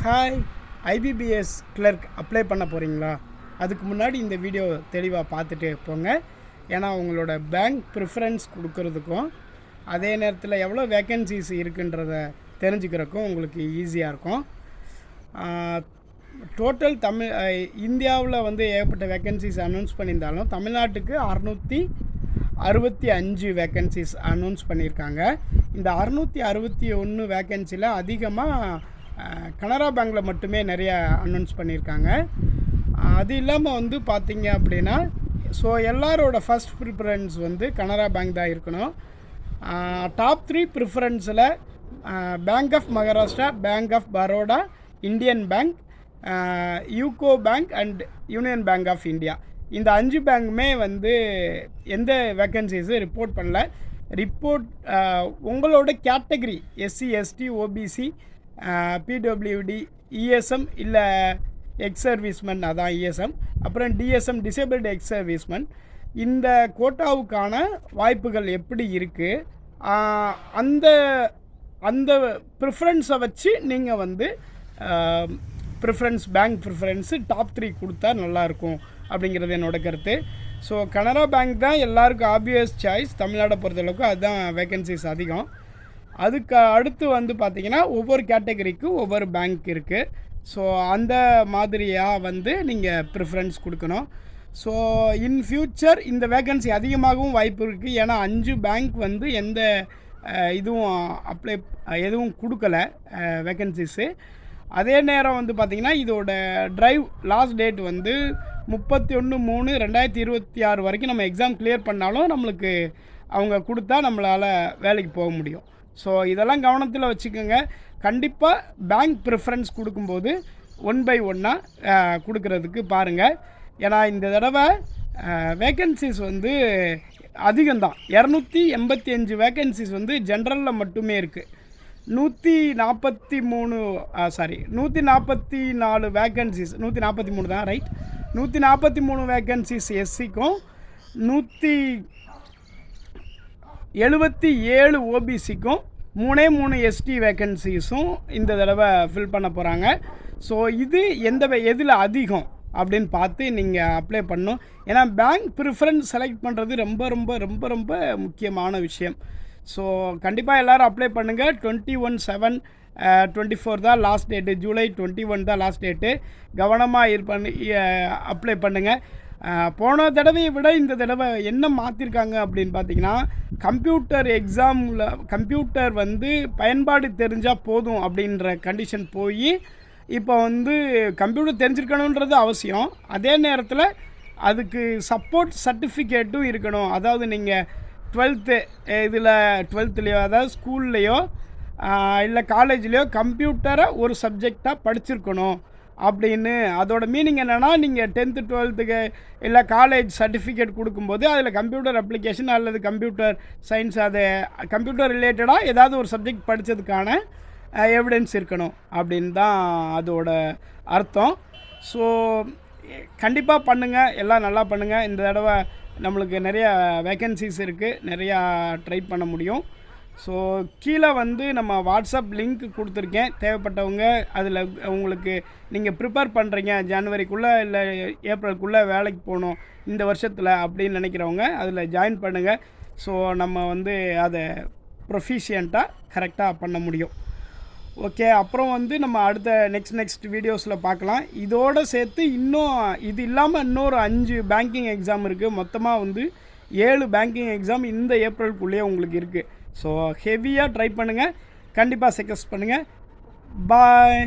Hi IBPS clerk apply பண்ண போகிறீங்களா அதுக்கு முன்னாடி இந்த வீடியோ தெளிவாக பார்த்துட்டு போங்க. ஏன்னா உங்களோட பேங்க் ப்ரிஃபரன்ஸ் கொடுக்கறதுக்கும் அதே நேரத்தில் எவ்வளோ வேக்கன்சிஸ் இருக்குன்றத தெரிஞ்சுக்கிறதுக்கும் உங்களுக்கு ஈஸியாக இருக்கும். டோட்டல் தமிழ் இந்தியாவில் வந்து ஏகப்பட்ட வேக்கன்சிஸ் அனௌன்ஸ் பண்ணியிருந்தாலும் தமிழ்நாட்டுக்கு அறநூற்றி அறுபத்தி அஞ்சு வேக்கன்சிஸ் அனௌன்ஸ் பண்ணியிருக்காங்க. இந்த அறுநூற்றி அறுபத்தி ஒன்று வேக்கன்சியில் அதிகமாக கனரா பேங்க்கில் மட்டுமே நிறைய அனௌன்ஸ் பண்ணியிருக்காங்க. அது இல்லாமல் வந்து பார்த்திங்க அப்படின்னா ஸோ எல்லாரோட ஃபஸ்ட் ப்ரிஃபரன்ஸ் வந்து கனரா பேங்க் தான் இருக்கணும். Top three ப்ரிஃபரன்ஸில் bank of Maharashtra bank of Baroda Indian bank UCO bank and Union bank of India இந்த அஞ்சு பேங்க்குமே வந்து எந்த வேக்கன்சிஸும் ரிப்போர்ட் பண்ணல. ரிப்போர்ட் உங்களோட category SC ST OBC PWD ESM இல்லை எக்ஸ் சர்வீஸ்மென் அதான் இஎஸ்எம் அப்புறம் டிஎஸ்எம் டிசேபிள்டு எக்ஸ் சர்வீஸ்மென் இந்த கோட்டாவுக்கான வாய்ப்புகள் எப்படி இருக்குது அந்த அந்த ப்ரிஃபரன்ஸை வச்சு நீங்கள் வந்து preference bank preference top three கொடுத்தா நல்லாயிருக்கும் அப்படிங்கிறது என்னோட கருத்து. ஸோ கனரா பேங்க் தான் எல்லாருக்கும் ஆப்வியஸ் சாய்ஸ் தமிழ்நாடை பொறுத்தளவுக்கு அதுதான் வேகன்சிஸ் அதிகம். அதுக்கு அடுத்து வந்து பார்த்திங்கன்னா ஒவ்வொரு கேட்டகரிக்கும் ஒவ்வொரு பேங்க் இருக்குது ஸோ அந்த மாதிரியாக வந்து நீங்கள் ப்ரிஃபரன்ஸ் கொடுக்கணும். ஸோ இன் ஃப்யூச்சர் இந்த வேகன்சி அதிகமாகவும் வாய்ப்பு இருக்குது ஏன்னா அஞ்சு பேங்க் வந்து எந்த இதுவும் அப்ளை எதுவும் கொடுக்கல வேகன்சிஸு அதே நேரம் வந்து பார்த்திங்கன்னா இதோட ட்ரைவ் லாஸ்ட் டேட் வந்து முப்பத்தி ஒன்று மூணு ரெண்டாயிரத்தி இருபத்தி ஆறு வரைக்கும் நம்ம எக்ஸாம் கிளியர் பண்ணாலும் நம்மளுக்கு அவங்க கொடுத்தா நம்மளால் வேலைக்கு போக முடியும். ஸோ இதெல்லாம் கவனத்தில் வச்சுக்கோங்க. கண்டிப்பாக பேங்க் ப்ரிஃபரன்ஸ் கொடுக்கும்போது ஒன் பை ஒன்னாக கொடுக்கறதுக்கு பாருங்கள் ஏன்னா இந்த தடவை வேக்கன்சிஸ் வந்து அதிகம்தான். இரநூத்தி எண்பத்தி அஞ்சு வேக்கன்சிஸ் வந்து ஜென்ரலில் மட்டுமே இருக்குது நூற்றி நாற்பத்தி மூணு சாரி நூற்றி நாற்பத்தி நாலு வேக்கன்சிஸ் நூற்றி நாற்பத்தி மூணு தான் ரைட் நூற்றி நாற்பத்தி மூணு வேக்கன்சிஸ் எஸ்சிக்கும் நூற்றி எழுபத்தி ஏழு ஓபிசிக்கும் மூணே மூணு எஸ்டி வேக்கன்சிஸும் இந்த தடவை ஃபில் பண்ண போகிறாங்க ஸோ இது எந்த எதில் அதிகம் அப்படின்னு பார்த்து நீங்கள் அப்ளை பண்ணணும். ஏன்னா பேங்க் ப்ரிஃபரன்ஸ் செலக்ட் பண்ணுறது ரொம்ப ரொம்ப ரொம்ப ரொம்ப முக்கியமான விஷயம். ஸோ கண்டிப்பாக எல்லோரும் அப்ளை பண்ணுங்கள் twenty one seven twenty four தான் last date July twenty one தான் லாஸ்ட் டேட்டு கவனமாக இது பண்ணி அப்ளை பண்ணுங்கள் போன தடவையை விட இந்த தடவை என்ன மாற்றிருக்காங்க அப்படின்னு பார்த்தீங்கன்னா கம்ப்யூட்டர் எக்ஸாமில் கம்ப்யூட்டர் வந்து பயன்பாடு தெரிஞ்சால் போதும் அப்படின்ற கண்டிஷன் போய் இப்போ வந்து கம்ப்யூட்டர் தெரிஞ்சிருக்கணுன்றது அவசியம். அதே நேரத்தில் அதுக்கு சப்போர்ட் சர்டிஃபிகேட்டும் இருக்கணும். அதாவது நீங்கள் டுவெல்த்து இதில் டுவெல்த்துலேயோ அதாவது ஸ்கூல்லையோ இல்லை காலேஜ்லேயோ கம்ப்யூட்டரை ஒரு சப்ஜெக்டாக படிச்சிருக்கணும் அப்படின்னு. அதோட மீனிங் என்னென்னா நீங்கள் டென்த்து டுவெல்த்துக்கு இல்லை காலேஜ் சர்டிஃபிகேட் கொடுக்கும்போது அதில் கம்ப்யூட்டர் அப்ளிகேஷன் அல்லது கம்ப்யூட்டர் சயின்ஸ் அது கம்ப்யூட்டர் ரிலேட்டடாக ஏதாவது ஒரு சப்ஜெக்ட் படித்ததுக்கான எவிடன்ஸ் இருக்கணும் அப்படின்னு தான் அதோட அர்த்தம். ஸோ கண்டிப்பாக பண்ணுங்கள் எல்லாம் நல்லா பண்ணுங்கள் இந்த தடவை நம்மளுக்கு நிறையா வேக்கன்சிஸ் இருக்குது நிறையா ட்ரை பண்ண முடியும். ஸோ கீழே வந்து நம்ம வாட்ஸ்அப் லிங்க் கொடுத்துருக்கேன். தேவைப்பட்டவங்க அதில் உங்களுக்கு நீங்கள் ப்ரிப்பேர் பண்ணுறீங்க ஜனவரிக்குள்ளே இல்லை ஏப்ரலுக்குள்ளே வேலைக்கு போகணும் இந்த வருஷத்தில் அப்படின்னு நினைக்கிறவங்க அதில் ஜாயின் பண்ணுங்கள் ஸோ நம்ம வந்து அதை ப்ரொஃபிஷியண்ட்டாக கரெக்டாக பண்ண முடியும். ஓகே அப்புறம் வந்து நம்ம அடுத்த நெக்ஸ்ட் நெக்ஸ்ட் வீடியோஸில் பார்க்கலாம். இதோடு சேர்த்து இன்னும் இது இல்லாமல் இன்னொரு அஞ்சு பேங்கிங் எக்ஸாம் இருக்குது மொத்தமாக வந்து ஏழு பேங்கிங் எக்ஸாம் இந்த ஏப்ரலுக்குள்ளேயே உங்களுக்கு இருக்குது ஸோ ஹெவியாக ட்ரை பண்ணுங்கள் கண்டிப்பாக சக்ஸஸ் பண்ணுங்கள் பாய்